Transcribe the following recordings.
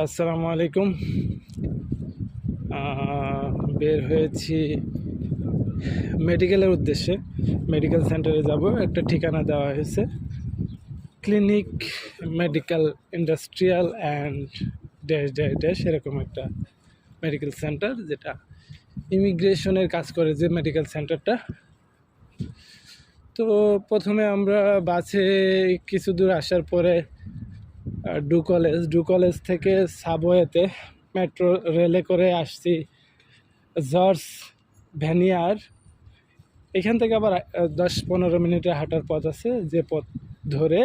আসসালামু আলাইকুম। বের হয়েছি মেডিকেলের উদ্দেশ্যে। মেডিকেল সেন্টারে যাব। একটা ঠিকানা দেওয়া হয়েছে। Clinic, medical, industrial and dash dash dash এরকম একটা মেডিকেল সেন্টার যেটা ইমিগ্রেশনের কাজ করে যে মেডিকেল সেন্টারটা। তো প্রথমে আমরা বাসে কিছু দূর আসার পরে ডু কলেজ ডু কলেজ থেকে সাবওয়েতে মেট্রো রেলে করে আসছি। জর্জ ভ্যানিয়ার এখান থেকে আবার দশ পনেরো মিনিটে হাঁটার পথ আছে, যে পথ ধরে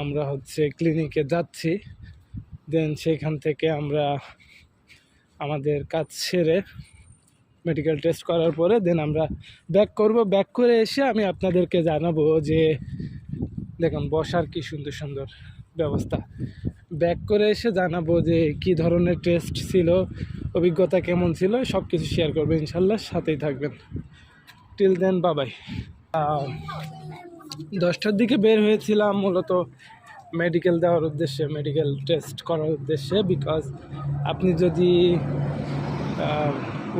আমরা হচ্ছে ক্লিনিকে যাচ্ছি। দেন সেখান থেকে আমরা আমাদের কাজ সেরে মেডিকেল টেস্ট করার পরে দেন আমরা ব্যাক করব। ব্যাক করে এসে আমি আপনাদেরকে জানাব যে, দেখুন, বসার কি সুন্দর সুন্দর ব্যবস্থা। ব্যাক করে এসে জানাব যে কি ধরনের টেস্ট ছিল, অভিজ্ঞতা কেমন ছিল সব কিছু শেয়ার করব ইনশাল্লাহ, সাথেই থাকবেন। টিল দেন বাবাই দশটার দিকে বের হয়েছিলাম মূলত মেডিকেল দেওয়ার উদ্দেশ্যে মেডিকেল টেস্ট করার উদ্দেশ্যে বিকজ আপনি যদি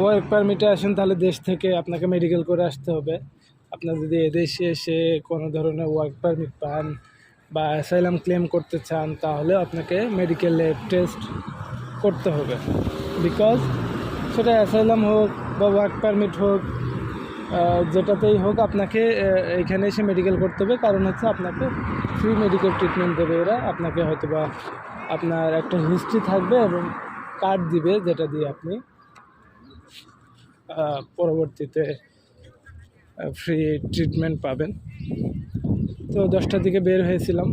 ওয়ার্ক পারমিটে আসেন, তাহলে দেশ থেকে আপনাকে মেডিকেল করে আসতে হবে। আপনার যদি এদেশে এসে কোনো ধরনের ওয়ার্ক পারমিট পান বা অ্যাসাইলাম ক্লেম করতে চান, তাহলে আপনাকে মেডিকেলের টেস্ট করতে হবে। বিকজ সেটা অ্যাসাইলাম হোক বা ওয়ার্ক পারমিট হোক যেটাতেই হোক আপনাকে এখানে এসে মেডিকেল করতে হবে। কারণ হচ্ছে আপনাকে ফ্রি মেডিকেল ট্রিটমেন্ট দেবে এরা। আপনাকে হয়তো বা আপনার একটা হিস্ট্রি থাকবে এবং কার্ড দিবে, যেটা দিয়ে আপনি পরবর্তীতে ফ্রি ট্রিটমেন্ট পাবেন। তো দশটার দিকে বের হয়েছিলাম।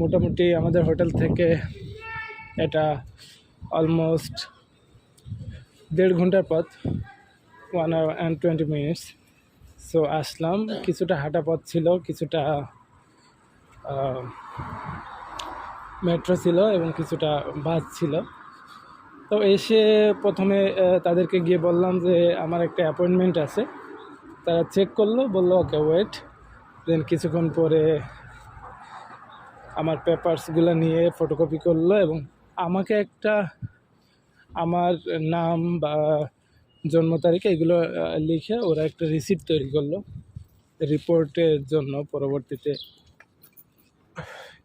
মোটামুটি আমাদের হোটেল থেকে এটা অলমোস্ট দেড় ঘণ্টার পথ one hour and twenty minutes so আসলাম। কিছুটা হাঁটা পথ ছিল, কিছুটা মেট্রো ছিল এবং কিছুটা বাস ছিল। তো এসে প্রথমে তাদেরকে গিয়ে বললাম যে, আমার একটা অ্যাপয়েন্টমেন্ট আছে। তারা চেক করল, বলল ওকে ওয়েট দেন কিছুক্ষণ পরে আমার পেপারসগুলো নিয়ে ফটোকপি করল এবং আমাকে একটা আমার নাম বা জন্ম তারিখ এগুলো লিখে ওরা একটা রিসিপ্ট তৈরি করল রিপোর্টের জন্য পরবর্তীতে।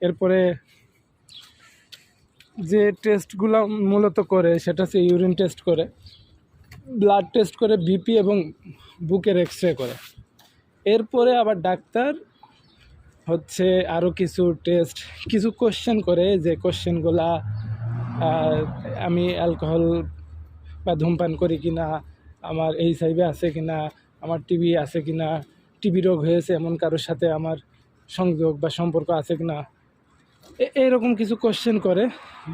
এরপরে যে টেস্টগুলো মূলত করে সেটা হচ্ছে ইউরিন টেস্ট করে ব্লাড টেস্ট করে বিপি এবং বুকের এক্স রে করে। এরপরে আবার ডাক্তার হচ্ছে আরও কিছু টেস্ট কিছু কোশ্চেন করে যে কোশ্চেনগুলা আমি অ্যালকোহল বা ধূমপান করি কি না আমার এই সাইবে আছে কি না আমার টিবি আছে কি না টিবি রোগ হয়েছে এমন কারোর সাথে আমার সংযোগ বা সম্পর্ক আছে কি না এ- এরকম কিছু কোশ্চেন করে,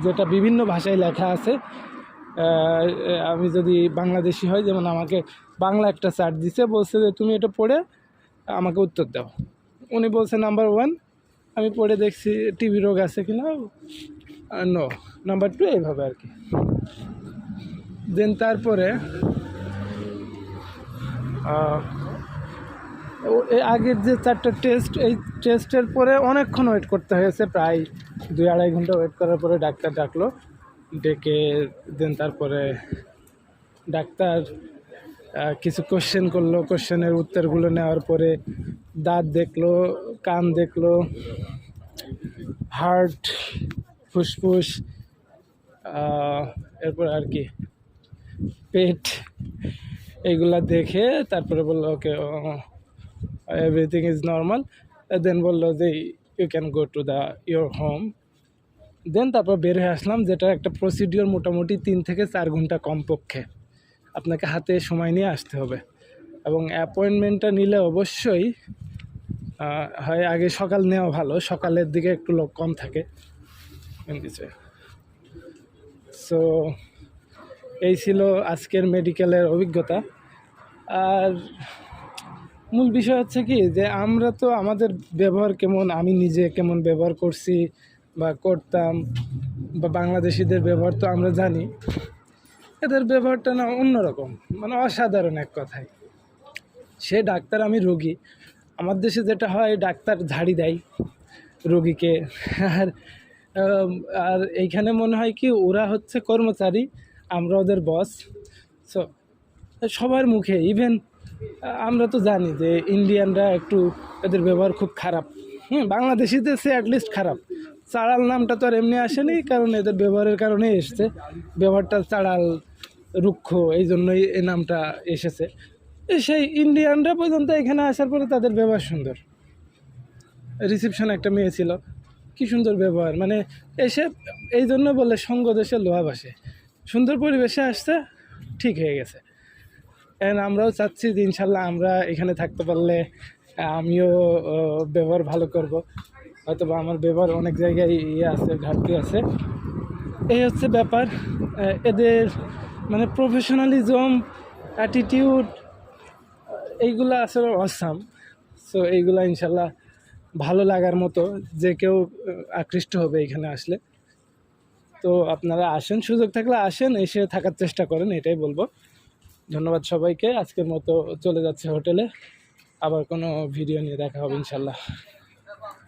যেটা বিভিন্ন ভাষায় লেখা আছে। আমি যদি বাংলাদেশি হয়, যেমন আমাকে বাংলা একটা চার্ট দিছে, বলছে যে তুমি এটা পড়ে আমাকে উত্তর দাও। উনি বলছে নাম্বার ওয়ান আমি পড়ে দেখছি টিবি রোগ আছে কি না নাম্বার টু এইভাবে আর কি। দেন তারপরে আগের যে চারটা টেস্ট এই টেস্টের পরে অনেকক্ষণ ওয়েট করতে হয়েছে, প্রায় দুই আড়াই ঘণ্টা ওয়েট করার পরে ডাক্তার ডাকলো, ডেকে দেন তারপরে ডাক্তার কিছু কোশ্চেন করল। কোশ্চেনের উত্তরগুলো নেওয়ার পরে দাঁত দেখল, কান দেখল হার্ট ফুসফুস এরপর আর কি, পেট এইগুলা দেখে তারপরে বলল okay everything is normal then বলল যে you can go to the your home then তারপর বের হয়ে আসলাম, যেটা একটা প্রসিডিওর মোটামুটি তিন থেকে চার ঘণ্টা কমপক্ষে। আপনাকে হাতে সময় নিয়ে আসতে হবে। এবং অ্যাপয়েন্টমেন্টটা নিলে অবশ্যই হয় আগে সকাল নেওয়া ভালো, সকালের দিকে একটু লোক কম থাকে। সো এই ছিল আজকের মেডিকেলের অভিজ্ঞতা। আর মূল বিষয় হচ্ছে কি, যে আমরা তো আমাদের ব্যবহার কেমন, আমি নিজে কেমন ব্যবহার করছি বা করতাম, বা বাংলাদেশিদের ব্যবহার তো আমরা জানি। এদের ব্যবহারটা না অন্যরকম মানে অসাধারণ এক কথায়। সে ডাক্তার আমি রোগী। আমার দেশে যেটা হয়, ডাক্তার ঝাড়ি দেয় রোগীকে। আর আর এইখানে মনে হয় কি, ওরা হচ্ছে কর্মচারী, আমরা ওদের বস সো সবার মুখে ইভেন আমরা তো জানি যে ইন্ডিয়ানরা একটু এদের ব্যবহার খুব খারাপ। হুম, বাংলাদেশিদের সে অ্যাটলিস্ট খারাপ। চাড়াল নামটা তো আর এমনি আসেনি, কারণ এদের ব্যবহারের কারণেই এসছে। ব্যবহারটা চাড়াল রুক্ষ, এই জন্যই এই নামটা এসেছে। সেই ইন্ডিয়ানরা পর্যন্ত এখানে আসার পরে তাদের ব্যবহার সুন্দর। রিসিপশন একটা মেয়ে ছিল। কি সুন্দর ব্যবহার মানে এসে এই জন্য বলে সঙ্গ দেশে লোহা বাসে সুন্দর পরিবেশে আসতে ঠিক হয়ে গেছে। অ্যান্ড আমরাও চাচ্ছি যে ইনশাল্লাহ আমরা এখানে থাকতে পারলে আমিও ব্যবহার ভালো করব। হয়তো বা আমার ব্যবহার অনেক জায়গায় ইয়ে আছে, ঘাটতি আছে। এই হচ্ছে ব্যাপার। এদের মানে প্রফেশনালিজম অ্যাটিটিউড এইগুলো আসলে অসাম। সো এইগুলো ইনশাল্লাহ ভালো লাগার মতো যে কেউ আকৃষ্ট হবে এখানে আসলে। তো আপনারা আসেন, সুযোগ থাকলে আসেন, এসে থাকার চেষ্টা করেন, এটাই বলব। ধন্যবাদ সবাইকে, আজকের মতো চলে যাচ্ছে হোটেলে। আবার কোনো ভিডিও নিয়ে দেখা হবে ইনশাল্লাহ।